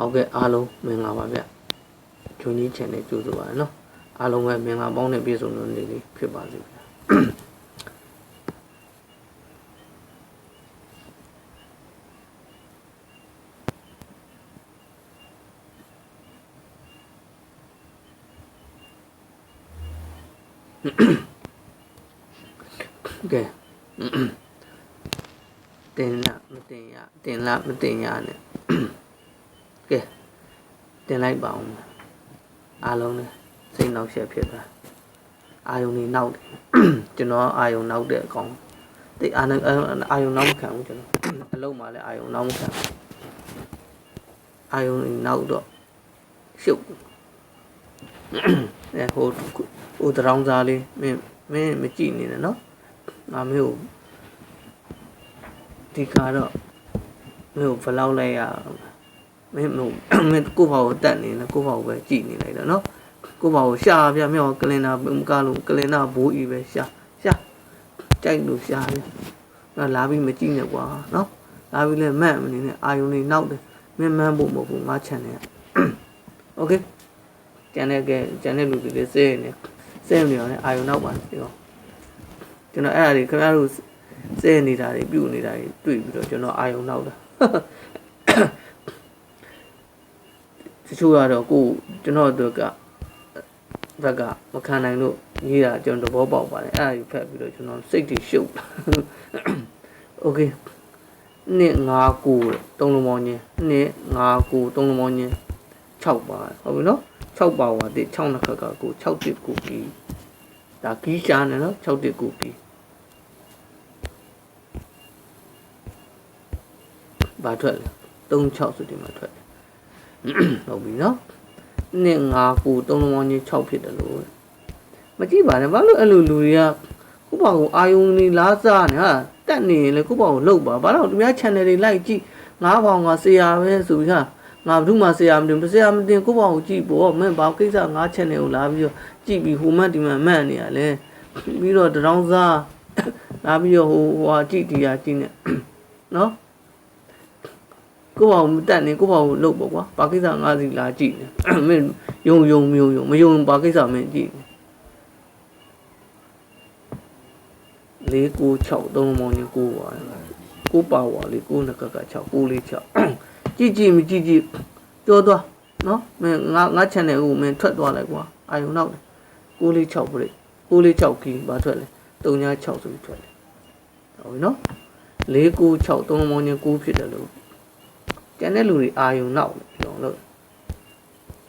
ဟုတ်ကဲ့အားလုံးမင်္ဂလာပါဗျဂျုံကြီး channel ကြိုဆိုပါရနော်အားလုံးပဲမင်္ဂလာပေါင်းနဲ့ပြည့်စုံလို့နေလေးဖြစ်ပါစေဗျာကဲတင်လာမတင်ရတင်လာမတင်ရနဲ့ ကဲတင်လိုက်ပါအောင်အားလုံးနဲ့စိတ်နောက်ရှက်ဖြစ်တာအာယုံနေနောက်တယ်ကျွန်တော်အာယုံနောက်တဲ့အကောင်တိတ်အာနအာယုံနောက်မခံဘူးကျွန်တော်အလုံးမှလည်းအာယုံနောက်မခံဘူးအာယုံနေနောက်တော့ရှုပ်အဲဟိုဟိုတရောင်းစားလေးမင်းမင်းမကြည့်နေနဲ့နော်ငါမျိုးဒီကတော့မျိုးဘယ်လောက်လိုက်ရအောင် မင်းမျိုးမင်းကိုယ့်ဘာကိုတက်နေလဲကိုယ့်ဘာကိုပဲကြည့်နေလိုက်တော့နော်ကိုယ့်ဘာကိုရှာပြမြောက်ကလင်နာမကလို့ကလင်နာဘိုးဤပဲရှာရှာကြိုက်လို့ရှာတယ်ငါလာပြီးမကြည့်နဲ့ကွာနော်လာပြီးလဲမန့်မနေနဲ့အာယုံနေနောက်တယ်မင်းမန်းဖို့မဟုတ်ဘူးငါချန်တယ်โอเคကျန်တဲ့ကဲကျန်တဲ့လူတွေလည်းစေးနေစေးနေအောင်လည်းအာယုံနောက်ပါပြောကျွန်တော်အဲ့ဒါတွေခင်ဗျားတို့စဲနေတာတွေပြုတ်နေတာတွေတွေ့ပြီးတော့ကျွန်တော်အာယုံနောက်တာ တချို့ကတော့ကိုကျွန်တော်တို့ကဘက်ကမခံနိုင်လို့ရေးတာကျွန်တော်သဘောပေါက်ပါတယ်အဲ့ဒါကြီးဖက်ပြီးတော့ကျွန်တော်စိတ်တွေရှုပ်တာโอเคနှစ်5ကိုသုံးလုံးပေါင်းချင်းနှစ်5ကိုသုံးလုံးပေါင်းချင်း6ပါဟုတ်ပြီနော်6ပါဝါတိ6နှစ်ခက်ကကို6တစ်ကိုပြီးဒါကီးရှားနေနော်6တစ်ကိုပြီးဘာထွက်လဲ36ဆိုဒီမှာထွက်တယ် ဟုတ်ပြီနော်နှစ်5ကို3လုံးပေါင်းချင်း6ဖြစ်တယ်လို့မကြည့်ပါနဲ့ဘာလို့အဲ့လိုလူတွေကခုပါကိုအာယုံနေလားစားနေဟာတက်နေရင်လေခုပါကိုလှုပ်ပါဘာလို့သူများ channel တွေလိုက်ကြည့်ငါးပေါင်ကဆရာပဲဆိုပြီးဟာငါဘုမှဆရာမတင်ဆရာမတင်ခုပါကိုကြည့်ပေါ့မင်းဘာကိစ္စငါ channel ကိုလာပြီးတော့ကြည့်ပြီးဟိုမှဒီမှမှတ်နေရလဲပြီးတော့တရောင်းစားလာပြီးတော့ဟိုဟိုဟာကြည့်ဒီဟာကြည့်နေနော် ကိုယ့်ဘာကိုမတက်နေကိုယ့်ဘာကိုလှုပ်ပေါ့ကွာဘာကိစ္စငါစီလာကြည့်နေမင်းယုံယုံမျိုးယုံမယုံဘာကိစ္စမင်းကြည့်နေ၄9 6သုံးမောင်ကြီး9ပါကိုပါဝါလေး9နှစ်ကက6 9လေး6ကြည့်ကြည့်မကြည့်ကြည့်ကြောသွားနော်မင်းငါငါ channel ကိုမင်းထွက်သွားလိုက်ကွာအာယုံနောက်9လေး6ပြိ9လေး6ကီဘာထွက်လဲ3ည6ဆိုပြီးထွက်တယ်ဟုတ်ပြီနော်4 9 6သုံးမောင်ကြီး9ဖြစ်တယ်လို့ ကျန်တဲ့လူတွေအာယုံနောက်ပြောလို့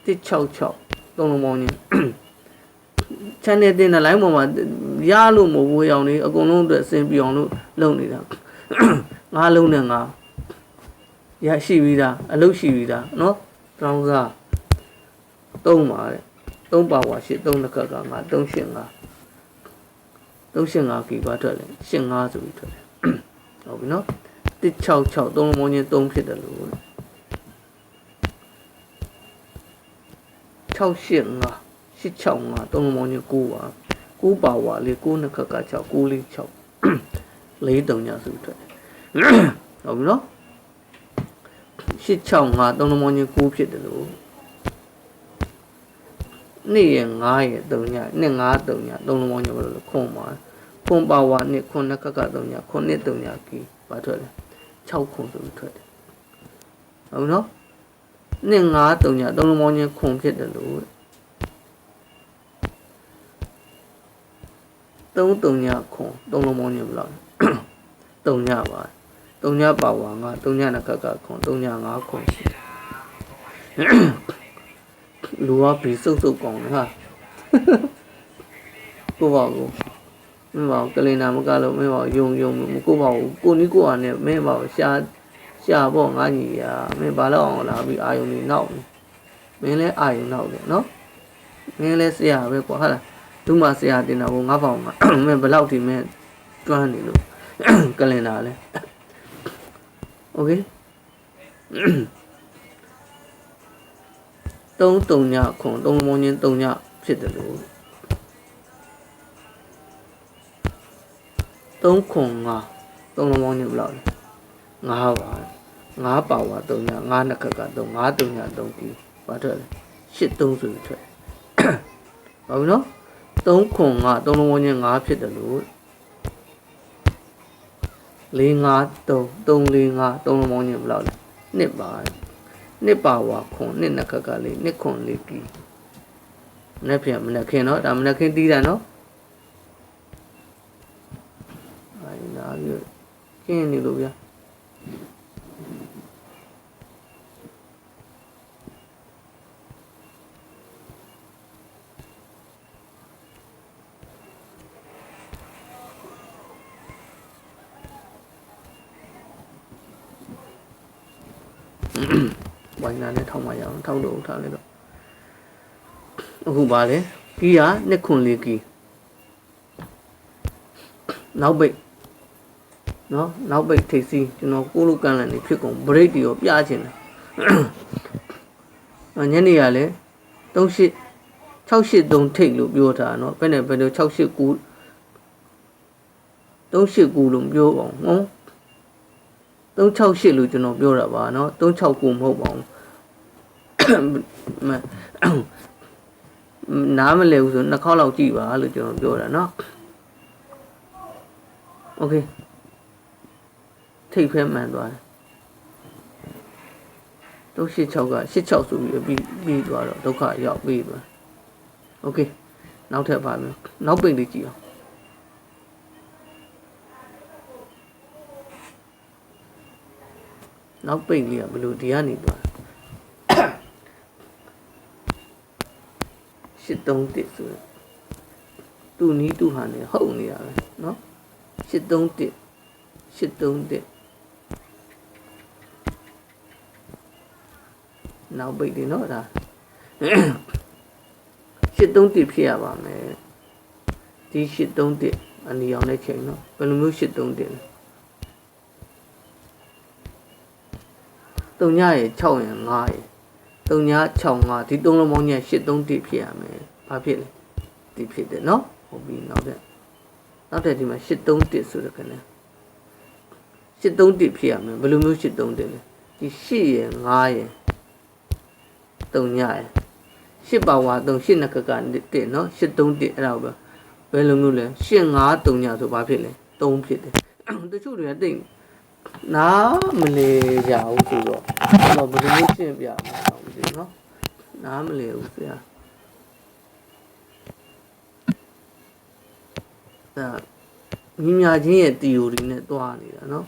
166သုံးလုံးပေါင်းချင်း channel တင်တဲ့ line ပေါ်မှာရလို့မဟုတ်ဘူးရောင်နေအကုန်လုံးအတွက်အဆင်ပြေအောင်လို့လုပ်နေတာငါးလုံးနဲ့ငါရရှိပြီးသားအလုပ်ရှိပြီးသားเนาะတောင်းစားသုံးပါတဲ့သုံးပါဝါရှစ်သုံးတစ်ခက်ကငါ385 385ကီပါထွက်တယ်85ဆိုပြီးထွက်တယ်ဟုတ်ပြီเนาะ 166သုံးလုံးပေါင်းချင်း3ဖြစ်တယ်လို့685 865သုံးလုံးပေါင်းချင်း9ပါ9ပါဝါလေး9နှစ်ခက်က6 9လေး6 4တုံညာစုထွက်ဟုတ်ပြီနော်865သုံးလုံးပေါင်းချင်း9ဖြစ်တယ်လို့နေ့ရ9ရ3ညနေ့9 3ညသုံးလုံးပေါင်းချင်းဘယ်လိုခွန်ပါခွန်ပါဝါနေ့ခွန်နှစ်ခက်က3ညခွန်နှစ်3ညကီပါထွက်တယ် 6ခွန်ဆိုပြီးထွက်တယ်ဟုတ်နော်နှစ်9 3ညသုံးလုံးပေါင်းချင်းခွန်ဖြစ်တယ်လို့3 3ညခွန်သုံးလုံးပေါင်းချင်းဘယ်လောက်3ညပါ3ညပါဝါငါ3ညနှစ်ခက်ကခွန်3ည5ခွန်ရှိတယ်လူကဘီစုပ်စုပ်ကောင်းတယ်ဟာကိုပါကို မင်းပါကလင်နာမကလို့မင်းပါယုံယုံမကိုပါဘူးကိုနီးကိုအားနဲ့မင်းပါရှာရှာပေါ့ငါညီရမင်းဘာလို့အောင်လာပြီးအာယုံနေနောက်မင်းလဲအာယုံနောက်တယ်နော်မင်းလဲဆရာပဲကွာဟုတ်လားဒုမဆရာတင်တာကိုငါပေါင်ကမင်းဘယ်လောက်ထိမင်းကျွမ်းနေလို့ကလင်နာလဲโอเคသုံးတုံညခွန်သုံးမောင်းချင်းတုံညဖြစ်တယ်လို့ သုံးခွန်ငါသုံးလုံးပေါင်းချင်းဘယ်လောက်လဲငါးပါ9ပါဝါ3ည9နှစ်ခက်က3 9 3ည3ကီဘာထွက်လဲ8 3ဆိုပြီးထွက်ဟုတ်ပြီနော်3ခွန်က3လုံးဝန်းချင်း9ဖြစ်တယ်လို့4 5 3 3 4 5 3လုံးဝန်းချင်းဘယ်လောက်လဲနှစ်ပါနှစ်ပါဝါခွန်နှစ်နှစ်ခက်ကလေးနှစ်ခွန်လေးကီမနေ့ပြန်မနေ့ခင်နော်ဒါမနေ့ခင်တီးတာနော်အဲဒီနာပြီး ကျင်းနေလို့ဗျာဝိုင်းနာနဲ့ထောက်မှရအောင်ထောက်လို့ထားလိုက်တော့အခုပါလေကီးကနှစ်ခွန်လေးကီးနောက်ပိတ် နော်နောက်ပိတ်ထိပ်စီးကျွန်တော်ကိုလိုကန်လန်နေဖြစ်ကုန် break တွေရောပြချင်တယ်အညနေရလဲ38 683ထိတ်လို့ပြောထားနော်ဘယ်နဲ့ဘယ်လို689 389လို့မပြောပါဘူးနော်368လို့ကျွန်တော်ပြောတာပါเนาะ369မဟုတ်ပါဘူးနားမလဲဘူးဆိုနှစ်ခေါက်လောက်ကြည့်ပါလို့ကျွန်တော်ပြောတာเนาะโอเค ထိတ်ခဲမှန်သွားတယ်တို့86က86ဆိုပြီးပြီးပြီးသွားတော့ဒုက္ခရောက်ပြီးသွားโอเคနောက်ထပ်ပါမယ်နောက်ပိတ်လေးကြည့်အောင်နောက်ပိတ်လေးကဘလို့ဒီကနေသွား831ဆိုတော့သူ့နီးသူ့ဟာနေဟုတ်နေရပဲเนาะ831 831 နောက်ပိတ်တယ်နော်ဒါ83တိဖြစ်ရပါမယ်ဒီ83တိအနီအောင်နဲ့ချိန်နော်ဘယ်လိုမျိုး83တိလဲတုံညရေ6ရင်5ရေတုံည6 5ဒီသုံးလုံးပေါင်းည83တိဖြစ်ရမယ်ဘာဖြစ်လဲဒီဖြစ်တယ်နော်ဟုတ်ပြီနောက်တဲ့နောက်တဲ့ဒီမှာ83တိဆိုတဲ့ခဏ83တိဖြစ်ရမယ်ဘယ်လိုမျိုး83တိလဲဒီ8ရေ5ရေ င်တုံညရဲ့8ပါဝါ3 8နှစ်ကကတစ်နော်8 3တိအဲ့ဒါပဲဘယ်လိုမျိုးလဲ8 5 3ညဆိုဘာဖြစ်လဲ3ဖြစ်တယ်တချို့တွေကတိတ်နားမလေကြဘူးဆိုတော့တော့ဘယ်လိုရှင်းပြမှာတော့မသိဘူးเนาะနားမလေဘူးဆရာဒါညီညာချင်းရဲ့ theory နဲ့တွားနေတာเนาะ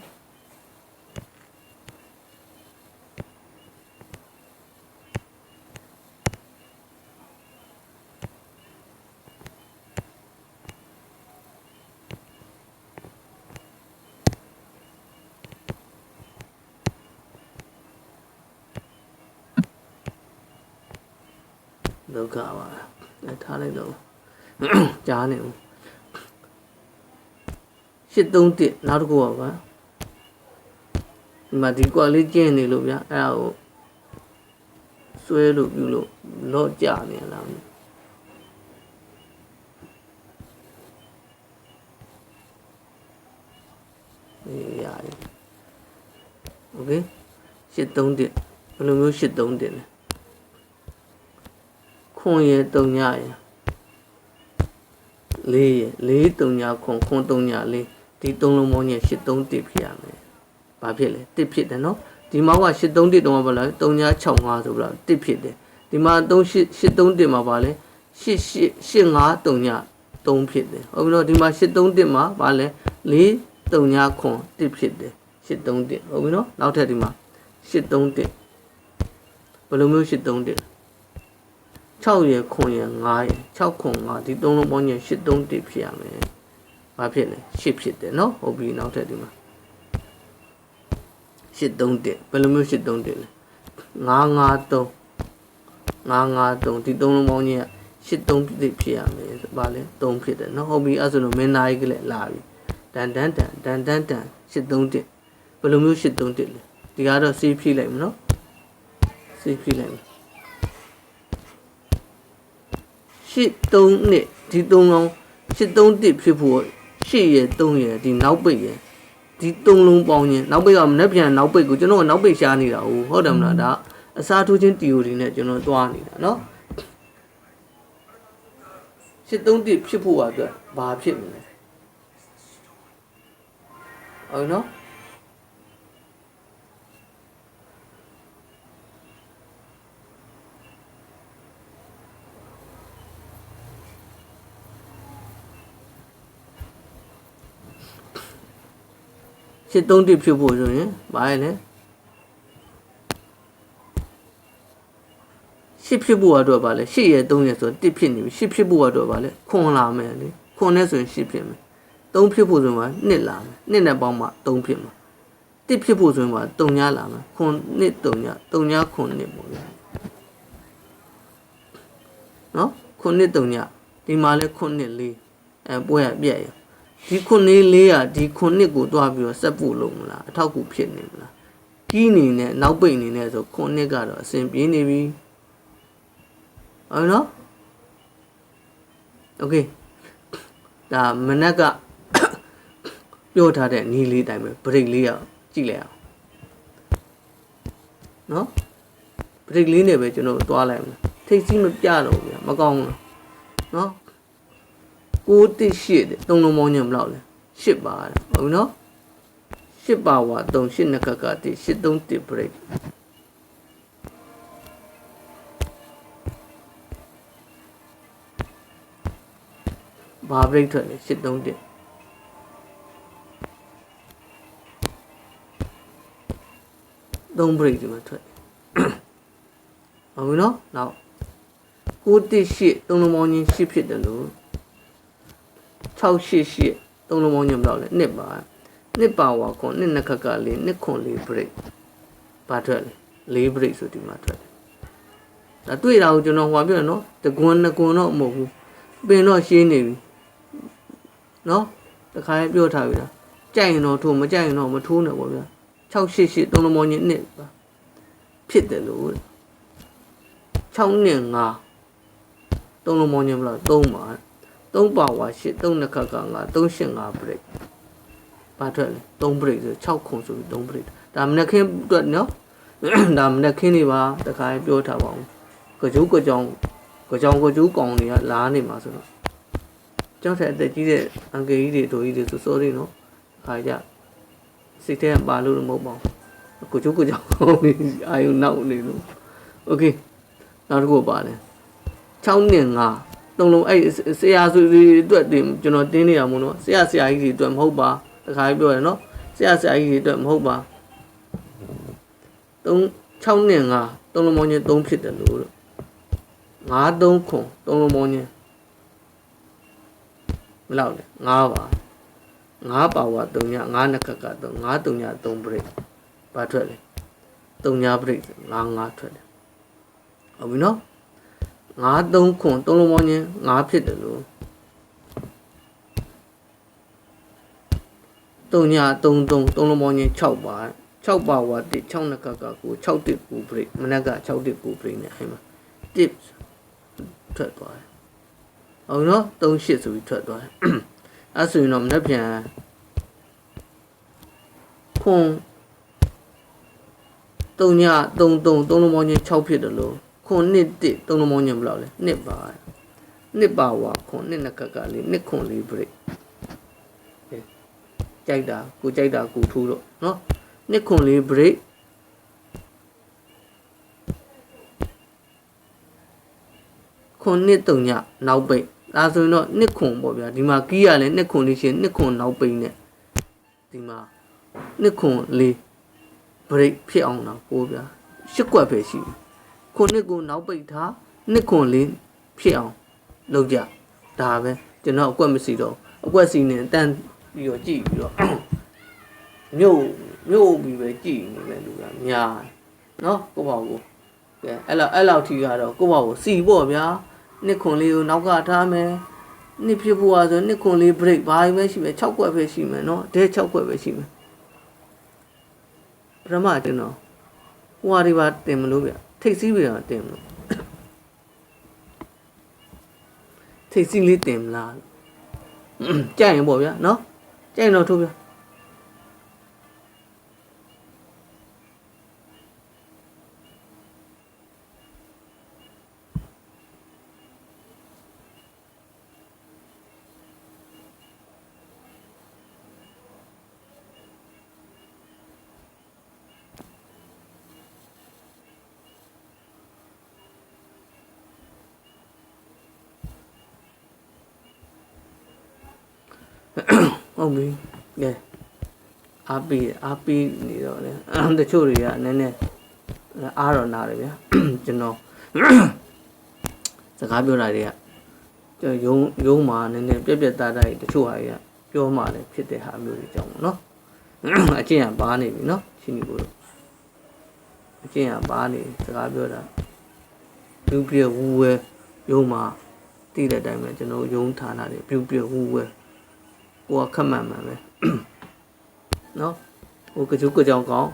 ဒုက္ခပါအဲထားလိုက်တော့ကြားနေဦး831နောက်တစ်ခုပါဗျာဒီမှာဒီကွာလေးကျင်းနေလို့ဗျာအဲ့ဒါကိုဆွဲလို့ပြုလို့လော့ကြနေလားအေးရတယ်โอเค831ဘယ်လိုမျိုး831လဲ ခွန်ရယ်တုံညရယ်လေးရယ်လေးတုံညခွန်ခွန်တုံညလေးဒီသုံးလုံးပေါင်းရဲ့8 3 1ဖြစ်ရမယ်။ဘာဖြစ်လဲ1ဖြစ်တယ်နော်။ဒီမောက်က8 3 1တုံးပါလားတုံည65ဆိုပြီးတော့1ဖြစ်တယ်။ဒီမှာ3 8 8 3 1မှာပါလဲ8 8 8 5တုံည3ဖြစ်တယ်။ဟုတ်ပြီနော်ဒီမှာ8 3 1မှာပါလဲ4တုံညခွန်1ဖြစ်တယ်။8 3 1ဟုတ်ပြီနော်။နောက်ထပ်ဒီမှာ8 3 1ဘယ်လိုမျိုး8 3 1 6ရယ်ခွန်ရယ်9ရယ်6ခွန်9ဒီသုံးလုံးပေါင်းရင်8 3 1ဖြစ်ရမယ်။ဘာဖြစ်လဲ8ဖြစ်တယ်နော်ဟုတ်ပြီနောက်ထပ်ဒီမှာ8 3 1ဘယ်လိုမျိုး8 3 1လဲ9 5 3 9 5 3ဒီသုံးလုံးပေါင်းကြီးက8 3ဖြစ်ဖြစ်ရမယ်။ဘာလဲ3ဖြစ်တယ်နော်ဟုတ်ပြီအဲ့ဆိုတော့မင်းသားကြီးကလည်းလာပြီ။တန်တန်တန်တန်တန်တန်8 3 1ဘယ်လိုမျိုး8 3 1လဲဒီကတော့စေးဖြည့်လိုက်မနော်စေးဖြည့်လိုက်မယ် ရှစ်3နှစ်ဒီ3လုံးရှစ်3တစ်ဖြစ်ဖို့ရှစ်ရယ်3ရယ်ဒီနောက်ပိတ်ရယ်ဒီ ဒီသုံးလုံးပေါင်းခြင်းနောက်ပိတ်ကမနှက်ပြန်နောက်ပိတ်ကိုကျွန်တော်ကနောက်ပိတ်ရှားနေတာဟုတ်ဟုတ်တယ်မလားဒါအစားထိုးခြင်း theory နဲ့ကျွန်တော်သွားနေတာเนาะရှစ်သုံးတစ်ဖြစ်ဖို့အတွက်ဘာဖြစ်မလဲဟုတ်နော် ရှစ်သုံးတစ်ဖြစ်ဖို့ဆိုရင်ဘာလဲလဲရှစ်ဖြစ်ဖို့အတွက်ပါလဲရှစ်ရဲ့3ရဲ့ဆိုတစ်ဖြစ်နေပြီရှစ်ဖြစ်ဖို့အတွက်ပါလဲခွန်လာမယ်လေခွန်နဲ့ဆိုရင်ရှစ်ဖြစ်မယ်3ဖြစ်ဖို့ဆိုရင်နှစ်လာမယ်နှစ်နဲ့ပေါင်းမှ3ဖြစ်မှာတစ်ဖြစ်ဖို့ဆိုရင်ပါ3ညလာမယ်ခွန်နှစ်3ည3ညခွန်နှစ်ပေါ့ဗျာနော်ခွန်နှစ်3ညဒီမှာလဲခွန်နှစ်လေးအဲပွဲရပြက်ရ ဒီခွန်လေးလေးอ่ะဒီခွန်နှစ်ကိုတွားပြီးတော့ဆက်ဖို့လုံးမလားအထောက်ကူဖြစ်နေမလားကီးနေနဲ့နောက်ပိတ်နေနဲ့ဆိုခွန်နှစ်ကတော့အစဉ်ပြေးနေပြီဟုတ်နော်โอเคဒါမနက်ကပြောထားတဲ့နီးလေးတိုင်းပဲဘရိတ်လေးရကြည့်လိုက်အောင်နော်ဘရိတ်လေးနဲ့ပဲကျွန်တော်သွားလိုက်မယ်ထိတ်စီးမပြတော့ဘူးဗျာမကောင်းဘူးနော် 6တစ်8တဲ့သုံးလုံးမောင်းညံဘယ်လောက်လဲ8ပါတဲ့ဟုတ်ပြီနော်8ပါဝါ3 8နှစ်ခက်ကတိ8 3တစ်ဘရိတ်ဘာဘရိတ်ထွက်လဲ8 3တစ်သုံးဘရိတ်ဒီမှာထွက်ဟုတ်ပြီနော်နောက်6တစ်8သုံးလုံးမောင်းချင်း8ဖြစ်တယ်လို့ 688သုံးလုံးမောင်းချင်းဘယ်လောက်လဲနှစ်ပါနှစ်ပါဝါခွန်နှစ်နှစ်ခက်ကလေးနှစ်ခွန်လေးဘရိတ်ဘာထွက်လဲလေးဘရိတ်ဆိုဒီမှာထွက်တယ်ဒါတွေ့တာကိုကျွန်တော်ဟောပြောရနော်တကွန်းနှစ်ကွန်းတော့မဟုတ်ဘူးပင်တော့ရှင်းနေပြီနော်တခါလေးပြောထားပြီလားကြိုက်ရင်တော့ထိုးမကြိုက်ရင်တော့မထိုးနဲ့ပေါ့ဗျာ688သုံးလုံးမောင်းချင်းနှစ်ပါဖြစ်တယ်လို့6နဲ့5သုံးလုံးမောင်းချင်းဘယ်လောက်3ပါ 3ပါဝါ8 3နှစ်ခါက9 385 break ဘာထွက်လဲ3 break ဆို6ခုဆိုပြီး3 break ဒါမနက်ခင်းအတွက်နော်ဒါမနက်ခင်းနေပါတခါပြောထားပါဦးကြိုးကြောင်ကြောင်ကြိုးကောင်တွေကလားနေမှာဆိုတော့ကြောက်တဲ့အသက်ကြီးတဲ့အန်ကယ်ကြီးတွေတို့ကြီးတွေဆို sorry နော်ခါကြစိတ်ထဲပါလို့မဟုတ်ပါဘူးကိုချိုးကိုကြောင်ကောင်းနေအာယုနောက်နေလို့ okay နောက်တစ်ခုပါလဲ6နဲ့5 သုံးလုံးအဲ့ဆရာဆိုဒီအတွက်တင်ကျွန်တော်တင်းနေရမို့နော်ဆရာဆရာကြီးတွေအတွက်မဟုတ်ပါတခါပြောရနော်ဆရာဆရာကြီးတွေအတွက်မဟုတ်ပါ3 6နဲ့5သုံးလုံးမောင်းချင်း3ဖြစ်တယ်လို့5 3ခွန်သုံးလုံးမောင်းချင်းမလောက်လေ5ပါ9ပါဝါ3ည9နှစ်ခက်က3 9 3ည3 break ဘာထွက်လဲ3ည break 9 9ထွက်တယ်ဟုတ်ပြီနော် 9 3ခွန်3လုံးပေါင်းချင်း9ဖြစ်တယ်လို့3ည3 3 3လုံးပေါင်းချင်း6ပါ6ပါဝါ1 6နှစ်ခက်ကကို6တစ်ကူ break မနက်က6တစ်ကူ break နဲ့အဲ့မှာ tips ထွက်သွားတယ်ဟုတ်နော်3 8ဆိုပြီးထွက်သွားတယ်အဲ့ဆိုရင်တော့မနေ့ပြန်ခွန်3ည3 3 3လုံးပေါင်းချင်း6ဖြစ်တယ်လို့ ခွန်နှစ်တစ်သုံးလုံးမောင်းညံဘယ်လောက်လဲနှစ်ပါနှစ်ပါဝါခွန်နှစ်နှစ်ကကလေးနှစ်ခွန်လေးပြိကြိုက်တာကိုကြိုက်တာကိုထိုးတော့နော်နှစ်ခွန်လေး break ခွန်နှစ်တုံညနောက်ပိတ်ဒါဆိုရင်တော့နှစ်ခွန်ပေါ့ဗျာဒီမှာကီးရလဲနှစ်ခွန်လေးရှင်နှစ်ခွန်နောက်ပိတ်နဲ့ဒီမှာနှစ်ခွန်လေး break ဖြစ်အောင်တော့ပို့ဗျာရှစ်ကွက်ပဲရှိတယ် ခုနှစ်ကိုနောက်ပိတ်ထားနှစ်ခွန်လေးဖြစ်အောင်လုပ်ကြဒါပဲကျွန်တော်အကွက်မစီတော့အကွက်စီနေတန်ပြီးတော့ကြည့်ပြီးတော့မြို့မြို့ပြီးပဲကြည့်နေတယ်လူကများနော်ကိုပေါ့ကိုကဲအဲ့လောက်အဲ့လောက်ထိကတော့ကိုပေါ့ကိုစီပေါ့ဗျာနှစ်ခွန်လေးကိုနောက်ကထားမယ်နှစ်ဖြစ်ဖို့อ่ะဆိုနှစ်ခွန်လေး break ဘာပဲရှိမယ်6ခွက်ပဲရှိမယ်เนาะဒဲ6ခွက်ပဲရှိမယ်ပထမကျွန်တော်ဟိုဟာဒီပါတင်မလို့ဗျ ထိတ်စီးပြီးတော့တင်မလို့ထိတ်စီးလေးတင်မလားကြိုက်ရင်ပေါ့ဗျာနော်ကြိုက်ရင်တော့ထိုးဗျာ ဟုတ်ပြီကဲအားပေးအားပေးနေတော့လေတချို့တွေကနည်းနည်းအားတော့နားတယ်ဗျာကျွန်တော်စကားပြောတာတွေကကျွန်တော်ယုံယုံမှာနည်းနည်းပြက်ပြက်သားသားတချို့ဟာတွေကပြောမှလည်းဖြစ်တဲ့ဟာမျိုးတွေကြောင့်ပေါ့နော်အကျင့်ကဘာနေပြီနော်ရှင်ဒီကိုတို့အကျင့်ကဘာနေစကားပြောတာလူပြဝူဝဲယုံမှာတည်တဲ့အတိုင်းပဲကျွန်တော်ယုံဌာနတွေပြပြဝူဝဲ ကိုကခက်မှန်မှန်ပဲနော်ဟိုကကြုကကြောင်ကောင်း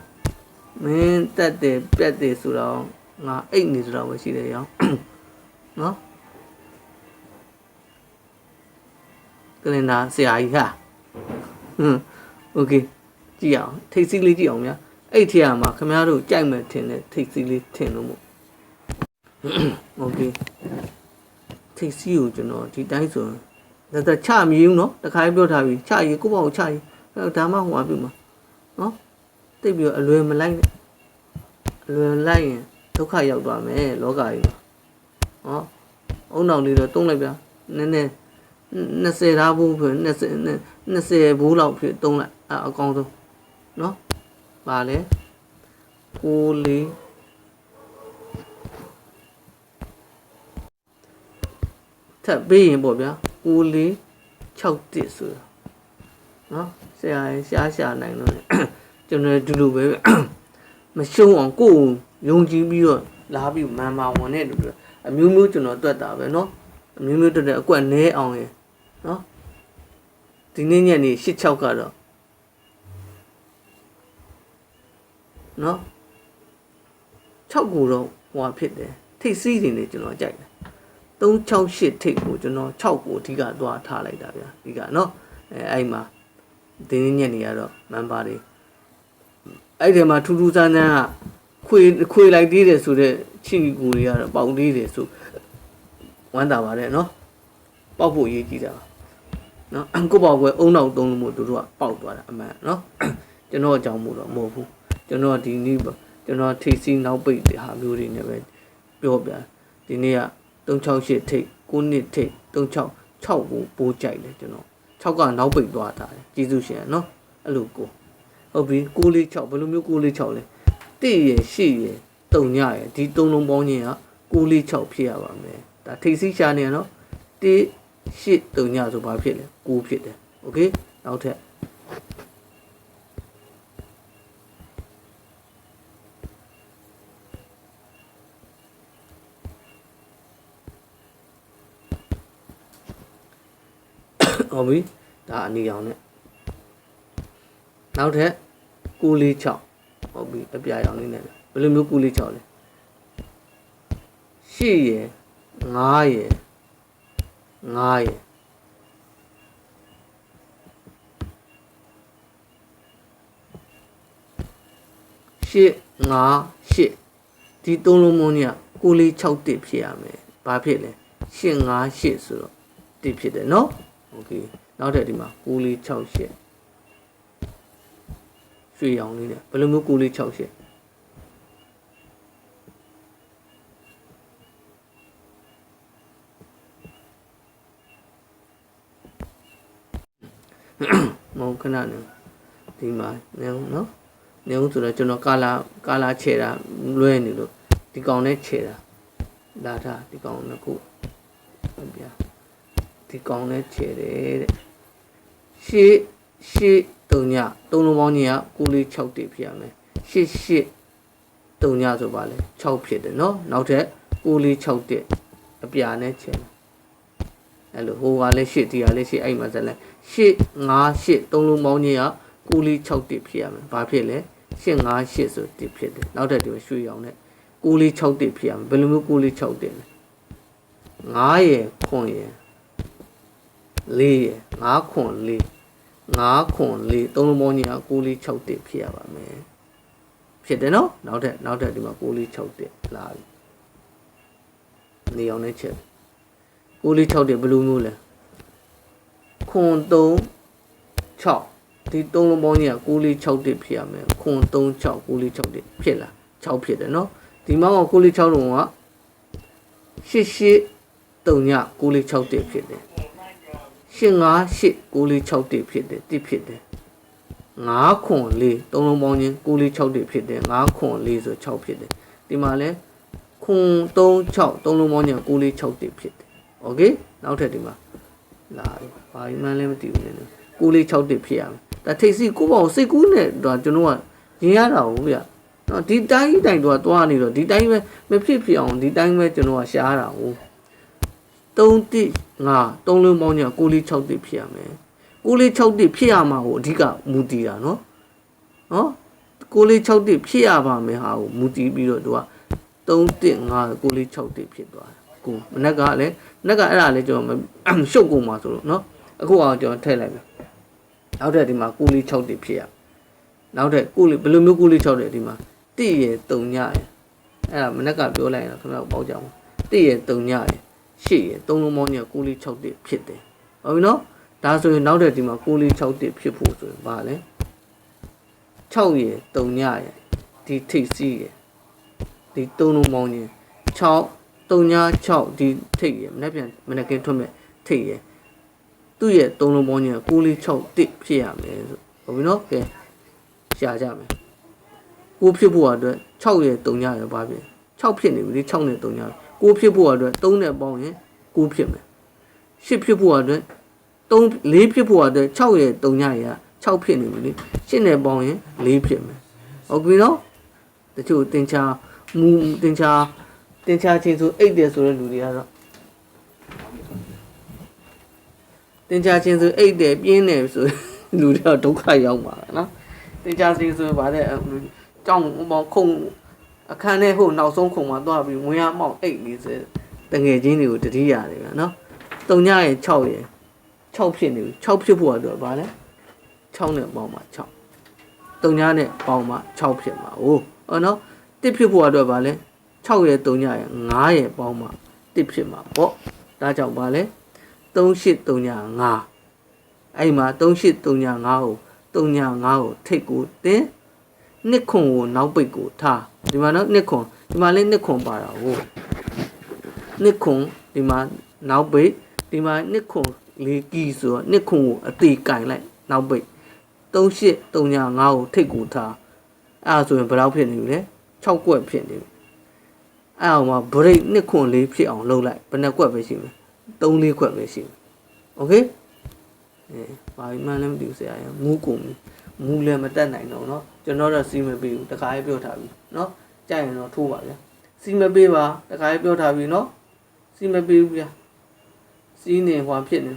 မင်းတက်တယ်ပြက်တယ်ဆိုတော့ငါအိတ်နေဆိုတော့ပဲရှိတယ်ရောနော်ကလင်နာဆရာကြီးဟာဟွန်းโอเคကြည့်အောင်ထိတ်စီးလေးကြည့်အောင်ဗျာအဲ့ထရမှာခမရတို့ကြိုက်မယ်ထင်တဲ့ထိတ်စီးလေးထင်လို့မို့โอเคထိတ်စီးကိုကျွန်တော်ဒီတိုင်းဆိုရင် ဒါတချမြည်ဘူးနော်တခါပြောထားပြီချရည်ကိုပေါ့ကိုချရည်ဒါမှဟိုမှာပြုမှာနော်တိတ်ပြီးတော့အလွယ်မလိုက်နဲ့အလွယ်လိုက်ရင်ဒုက္ခရောက်သွားမယ်လောကကြီးမှာနော်အုံနောက်လေးတော့တုံးလိုက်ပြနည်းနည်း20ဓာတ်ဘူးဖြစ်20 20ဘူးလောက်ဖြစ်တုံးလိုက်အအကောင်းဆုံးနော်ပါလေကိုလေးထပ်ပေးရင်ပေါ့ဗျာ 9461ဆိုတာနော်ဆရာရှားရှားနိုင်လို့ကျွန်တော်ဒီလိုပဲမရှုံအောင်ကိုယ်ယုံကြည်ပြီးတော့လာပြီးမန်မာဝင်တဲ့လူတွေအမျိုးမျိုးကျွန်တော်တွေ့တာပဲနော်အမျိုးမျိုးတွေ့တဲ့အကွက်နဲအောင်ရယ်နော်ဒီနေ့ညနေ86ကတော့နော်6ကိုတော့ဟိုဖြစ်တယ်ထိတ်စီးနေတယ်ကျွန်တော်ကြိုက်တယ် 368ထိတ်ကိုကျွန်တော်6ကိုအဓိကသွားထားလိုက်တာဗျာအဓိကเนาะအဲအဲ့မှာဒီနေ့ညနေကတော့မန်ပါတွေအဲ့ဒီမှာထူးထူးဆန်းဆန်းကခွေခွေလိုက်သေးတယ်ဆိုတော့ချီကူတွေကတော့ပေါက်သေးတယ်ဆိုဝမ်းသာပါတယ်နော်ပေါက်ဖို့ရေးကြည့်တာနော်ကိုပေါ့ကွယ်အုံနောက်သုံးလို့မို့သူတို့ကပေါက်သွားတာအမှန်နော်ကျွန်တော်အကြောင်းမို့တော့မဟုတ်ဘူးကျွန်တော်ဒီနေ့ကျွန်တော်ထိစီနောက်ပိတ်တဲ့ဟာမျိုးတွေနဲ့ပဲပြောပြဒီနေ့က 368ထိတ်9နှစ်ထိတ်36 6ကိုပိုးကြိုက်တယ်ကျွန်တော်6ကနောက်ပိတ်သွားတာကျေးဇူးရှင်နော်အဲ့လိုကိုဟုတ်ပြီ6လေး6ဘယ်လိုမျိုး6လေး6လဲတိရရှိရတုံညရဒီသုံးလုံးပေါင်းခြင်းက6လေး6ဖြစ်ရပါမယ်ဒါထိတ်စီရှာနေရနော်တိရှိတုံညဆိုဘာဖြစ်လဲ6ဖြစ်တယ်โอเคနောက်ထပ် ဟုတ်ပြီဒါအနီအောင်နဲ့နောက်ထပ်ကူလေး6ဟုတ်ပြီအပြာရောင်လေးနဲ့ဘယ်လိုမျိုးကူလေး6လဲ8ရယ်9ရယ်9ရယ်ရှစ်ငါရှစ်ဒီသုံးလုံးမုံကြီးကကိုလေး6တစ်ဖြစ်ရမယ်ဘာဖြစ်လဲရှစ်ငါရှစ်ဆိုတော့တစ်ဖြစ်တယ်နော် โอเคနောက်ထပ်ဒီမှာကိုလေး6ရှစ်ရွှေရောင်လေးနဲ့ဘယ်လိုမျိုးကိုလေး6ရှစ်မောင်ခဏနေဒီမှာနေနော်နေအောင်ဆိုတော့ကျွန်တော်ကာလာကာလာခြေတာလွဲနေလို့ဒီကောင်နဲ့ခြေတာလာတာဒီကောင်ကခုဟုတ်ဗျာ ဒီကောင်နဲ့ခြေတယ်တဲ့ရှေ့ရှေ့တုံညသုံးလုံးပေါင်းကြီးက6လေး6တိဖြစ်ရမယ်ရှေ့ရှေ့တုံညဆိုပါလေ6ဖြစ်တယ်နော်နောက်ထပ်6လေး6တိအပြာနဲ့ခြေတယ်အဲ့လိုဟိုကလည်းရှေ့ဒီကလည်းရှေ့အဲ့မှာဇက်လဲရှေ့9ရှေ့သုံးလုံးပေါင်းကြီးက6လေး6တိဖြစ်ရမယ်ဘာဖြစ်လဲရှင်း5ရှစ်ဆိုတိဖြစ်တယ်နောက်ထပ်ဒီရွှေရောင်နဲ့6လေး6တိဖြစ်ရမယ်ဘယ်လိုမျိုး6လေး6တိလဲ9ရယ်ခွန်ရယ် 4ရယ်9ခွန်4 5ခွန်4သုံးလုံးပေါင်းကြီးက6လေး6တိဖြစ်ရပါမယ်ဖြစ်တယ်နော်နောက်ထပ်နောက်ထပ်ဒီမှာ6လေး6တိလာပြီနေအောင်နဲ့ချက်6လေး6တိဘယ်လိုမျိုးလဲခွန်3 6ဒီသုံးလုံးပေါင်းကြီးက6လေး6တစ်ဖြစ်ရမယ်ခွန်3 6 6လေး6တစ်ဖြစ်လား6ဖြစ်တယ်နော်ဒီမောင်းက6လေး6လုံးက8 8 3ည6လေး6တစ်ဖြစ်တယ် 8 858 946တိဖြစ်တယ်တိဖြစ်တယ်9ခွန်4သုံးလုံးပေါင်းချင်း946တိဖြစ်တယ်9ခွန်4ဆို6ဖြစ်တယ်ဒီမှာလဲခွန်36သုံးလုံးပေါင်းချင်း946တိဖြစ်တယ်โอเคနောက်ထပ်ဒီမှာလာဘာမှန်းလည်းမသိဘူးလေ946တိဖြစ်ရမယ်ဒါထိတ်စီကိုပေါ့စိတ်ကူးနဲ့တော့ကျွန်တော်ကရင်ရတာဟုတ်ဗျနော်ဒီတိုင်းတိုင်တော့တွားနေတော့ဒီတိုင်းပဲမဖြစ်ဖြစ်အောင်ဒီတိုင်းပဲကျွန်တော်ကရှားတာဟုတ် 3တိ5 3လုံးပေါင်းည6လေး6တိဖြစ်ရမယ်6လေး6တိဖြစ်ရမှာကိုအဓိကမူတည်တာနော်နော်6လေး6တိဖြစ်ရပါမယ်ဟာကိုမူတည်ပြီးတော့သူက3တိ5 6လေး6တိဖြစ်သွားတယ်ကိုမနက်ကလည်းမနက်ကအဲ့ဒါလည်းကျွန်တော်ရှုပ်ကုန်ပါဆိုလို့နော်အခုအောင်ကျွန်တော်ထည့်လိုက်မယ်နောက်ထပ်ဒီမှာ6လေး6တိဖြစ်ရနောက်ထပ်6လေးဘယ်လိုမျိုး6လေး6တယ်ဒီမှာတိရယ်3ညရယ်အဲ့ဒါမနက်ကပြောလိုက်ရင်တော့ခင်ဗျားပေါက်ကြအောင်တိရယ်3ညရယ် ရှေ့ရယ်3လုံးပေါင်းည6လေး6တိဖြစ်တယ်ဟုတ်ပြီနော်ဒါဆိုရင်နောက်တဲ့ဒီမှာ6လေး6တိဖြစ်ဖို့ဆိုရင်ဗာလဲ6ရယ်3ညရယ်ဒီထိတ်စီးရယ်ဒီ3လုံးပေါင်းည6 3ည6ဒီထိတ်ရယ်မနေ့ပြန်မနေ့ကင်းထွတ်မဲ့ထိတ်ရယ်သူ့ရဲ့3လုံးပေါင်းည6လေး6တိဖြစ်ရမယ်ဆိုဟုတ်ပြီနော်ကဲရှာကြမယ်ကိုဖြစ်ဖို့အတွက်6ရယ်3ညရယ်ဗာပြင်6ဖြစ်နေပြီဒီ6နဲ့3ည ကိုဖြစ်ဖို့အတွက်3နဲ့ပေါင်းရင်9ဖြစ်မယ်10ဖြစ်ဖို့အတွက်3 4ဖြစ်ဖို့အတွက်6ရယ်3ညရယ်6ဖြစ်နေပြီလေ10နဲ့ပေါင်းရင်4ဖြစ်မယ်ဟုတ်ပြီနော်တချို့တင်ချာမူတင်ချာတင်ချာချင်းဆို8တယ်ဆိုတဲ့လူတွေကတော့တင်ချာချင်းဆို8တယ်ပြင်းတယ်ဆိုလူတွေတော့ဒုက္ခရောက်မှာနော်တင်ချာချင်းဆိုဗါတဲ့ကြောင်းဘောခုံ အခန်းထဲဟိုနောက်ဆုံးခုံမှာသွားပြီးဝင်ရမောက်အိတ်လေးစတငယ်ချင်းတွေကိုတတိရတယ်ဗျာနော်တုံညရဲ့6ရဲ့6ဖြစ်နေပြီ6ဖြစ်ဖို့ကတော့ဗာလဲ6နဲ့ပေါင်းမှာ6တုံညနဲ့ပေါင်းမှာ6ဖြစ်မှာဟုတ်ဟောနော်1ဖြစ်ဖို့ကတော့ဗာလဲ6ရဲ့တုံညရဲ့9ရဲ့ပေါင်းမှာ1ဖြစ်မှာပေါ့ဒါကြောင့်ဗာလဲ38တုံည9အဲ့မှာ38တုံည9ကိုတုံည9ကိုထိတ်ကိုတင်း နှစ်ခွန်ကိုနောက်ပိတ်ကိုထားဒီမှာနော်နှစ်ခွန်ဒီမှာလေးနှစ်ခွန်ပါတာဟုတ်နှစ်ခွန်ဒီမှာနောက်ပိတ်ဒီမှာနှစ်ခွန်လေးကီဆိုတော့နှစ်ခွန်ကိုအသေးကင်လိုက်နောက်ပိတ်38 35ကိုထိတ်ကိုထားအဲ့ဒါဆိုရင်ဘယ်လောက်ဖြစ်နေပြီလဲ6ကွက်ဖြစ်နေပြီအဲ့အောင်မှာ break နှစ်ခွန်လေးဖြစ်အောင်လုပ်လိုက်ဘယ်နှကွက်ပဲရှိမလဲ3 4ကွက်ပဲရှိမယ်โอเคအဲဘာမှလည်းမသိဘူးဆရာရမူးကုန်ပြီမူးလည်းမတက်နိုင်တော့เนาะ ကျွန်တော်တော့စီးမပေးဘူးတခါရေးပြောထားပြီเนาะကြိုက်ရင်တော့ထိုးပါဗျာစီးမပေးပါတခါရေးပြောထားပြီเนาะစီးမပေးဘူးဗျာစီးနေဟွာဖြစ်နေ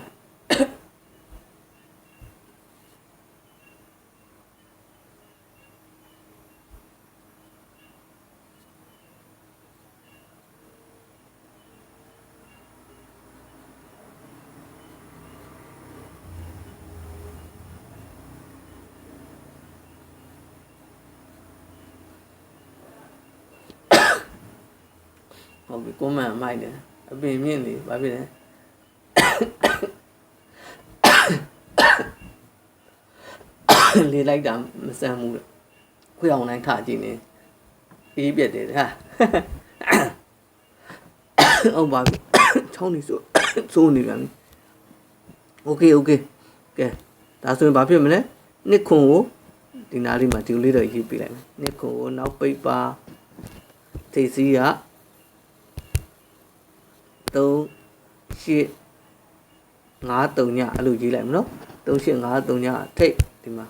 ဟုတ်ပြီကွန်မန့်မိုက်တယ်အပင်မြင့်နေဘာဖြစ်လဲလေးလိုက်တာမဆန်းဘူးခွေအောင်တိုင်းထကြည့်နေအေးပြက်တယ်ဟာဟုတ်ပါပြီချောင်းနေဆိုစိုးနေပြန်ပြီโอเคโอเคကဲဒါဆိုရင်ဘာဖြစ်မလဲနှစ်ခွန်ကိုဒီနားလေးမှာဒီလေးတော့ရေးပြလိုက်မယ်နှစ်ခွန်ကိုနောက်ပိတ်ပါထိတ်စီးက 3 8 5 3ညအဲ့လိုရေးလိုက်မနော်3 8 5 3ညထိတ်ဒီမှာ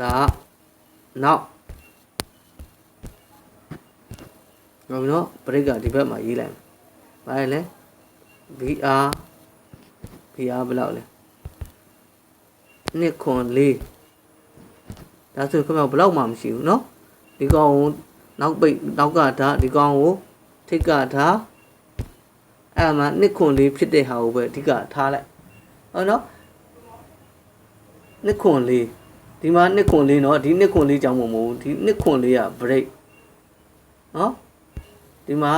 ဒါနောက်ဟုတ်ပြီနော် break ကဒီဘက်မှာရေးလိုက်ဘာလဲ VR VR ဘယ်လောက်လဲနှစ်ခွန်လေးဒါဆိုခင်ဗျာဘယ်လောက်မှမရှိဘူးเนาะဒီကောင်ကို နောက်ပိတ်နောက်ကဓာတ်ဒီကောင်ကိုထိတ်ကဓာတ်အဲ့မှာနှစ်ခွန်လေးဖြစ်တဲ့ဟာကိုပဲအဓိကထားလိုက်ဟုတ်နော်နှစ်ခွန်လေးဒီမှာနှစ်ခွန်လေးနော်ဒီနှစ်ခွန်လေးကြောင့်မဟုတ်ဘူးဒီနှစ်ခွန်လေးက break နော်ဒီမှာ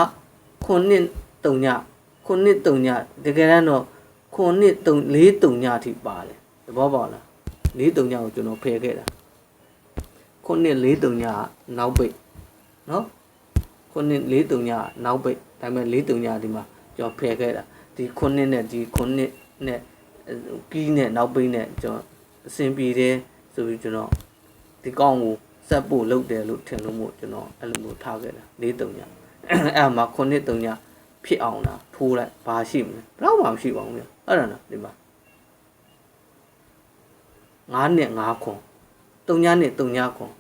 ခွန်နှစ်တုံညခွန်နှစ်တုံညတကယ်တော့ခွန်နှစ်တုံလေးတုံညအထိပါတယ်သဘောပေါက်လားလေးတုံညကိုကျွန်တော်ဖယ်ခဲ့တာခွန်နှစ်လေးတုံညနောက်ပိတ် နော်ခုနှစ်၄တုံညနောက်ပိတ်ဒါပေမဲ့၄တုံညဒီမှာကျွန်တော်ဖယ်ခဲ့တာဒီခုနှစ်နဲ့ဒီခုနှစ်နဲ့ကီးနဲ့နောက်ပိတ်နဲ့ကျွန်တော်အဆင်ပြေတယ်ဆိုပြီးကျွန်တော်ဒီကောင်းကိုစက်ဖို့လုပ်တယ်လို့ထင်လို့မို့ကျွန်တော်အဲ့လိုမျိုးထားခဲ့တာ၄တုံညအဲ့မှာခုနှစ်တုံညဖြစ်အောင်လားထိုးလိုက်ဘာရှိမလဲဘယ်တော့မှမရှိပါဘူးဗျအဲ့ဒါနော်ဒီမှာ9နဲ့9ခွန်တုံညနဲ့တုံညခွန်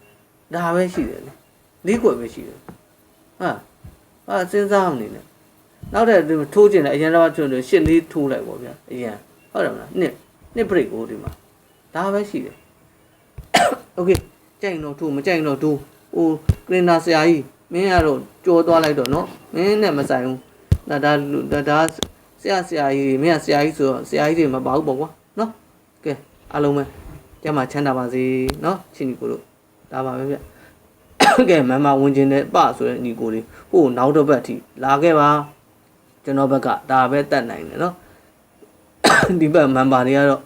ဒါပဲရှိတယ်လေ လေးခွက်ပဲရှိတယ်ဟာဟာစဉ်းစားမနေနဲ့နောက်တဲ့ထိုးကျင်တယ်အရင်တော့ထွန်းတယ်ရှစ်လေးထိုးလိုက်ပေါ့ဗျာအရင်ဟုတ်တယ်မလားနှစ်နှစ်ဘရိတ်ကိုဒီမှာဒါပဲရှိတယ်โอเคကြိုက်တော့ထိုးမကြိုက်တော့ထိုးဟိုကရင်နာဆရာကြီးမင်းကတော့ကြောသွားလိုက်တော့နော်မင်းနဲ့မဆိုင်ဘူးဒါဒါဒါဒါဆရာဆရာကြီးမင်းကဆရာကြီးဆိုတော့ဆရာကြီးတွေမပါဘူးပေါ့ကွာနော်ကဲအားလုံးပဲကျမ်းမှာချမ်းသာပါစေနော်ချင်းဒီကိုတို့ဒါပါပဲဗျ ကဲမမဝင်ခြင်းနဲ့ပဆိုတဲ့ညီကိုလေးဟိုနောက်တစ်ပတ်ထိလာခဲ့ပါကျွန်တော်ဘက်ကဒါပဲတတ်နိုင်တယ်နော်ဒီဘက်မန်ပါတွေကတော့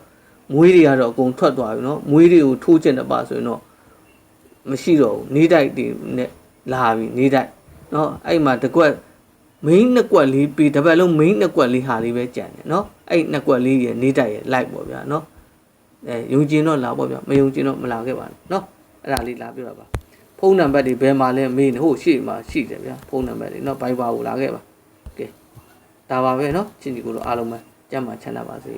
မွေးတွေကတော့အကုန်ထွက်သွားပြီနော်မွေးတွေကိုထိုးကျင်တဲ့ပါဆိုရင်တော့မရှိတော့ဘူးနေတိုက်တွေနဲ့လာပြီနေတိုက်နော်အဲ့မှာတကွက် main နှစ်ကွက်လေးပြီးတစ်ပတ်လုံး main နှစ်ကွက်လေးဟာလေးပဲကြံတယ်နော်အဲ့နှစ်ကွက်လေးရနေတိုက်ရလိုက်ပေါ့ဗျာနော်အဲယုံကျင်တော့လာပေါ့ဗျာမယုံကျင်တော့မလာခဲ့ပါနဲ့နော်အဲ့ဒါလေးလာပြပါပါ ဖုန်းနံပါတ်တွေဘယ်မှာလဲမေးနေဟိုရှေ့မှာရှိတယ်ဗျာဖုန်းနံပါတ်တွေเนาะဘိုင်ဘာကိုလာခဲ့ပါကဲဒါပါပဲเนาะချင်းဒီကိုလိုအားလုံးပဲကြမ်းမှချမ်းသာပါစေ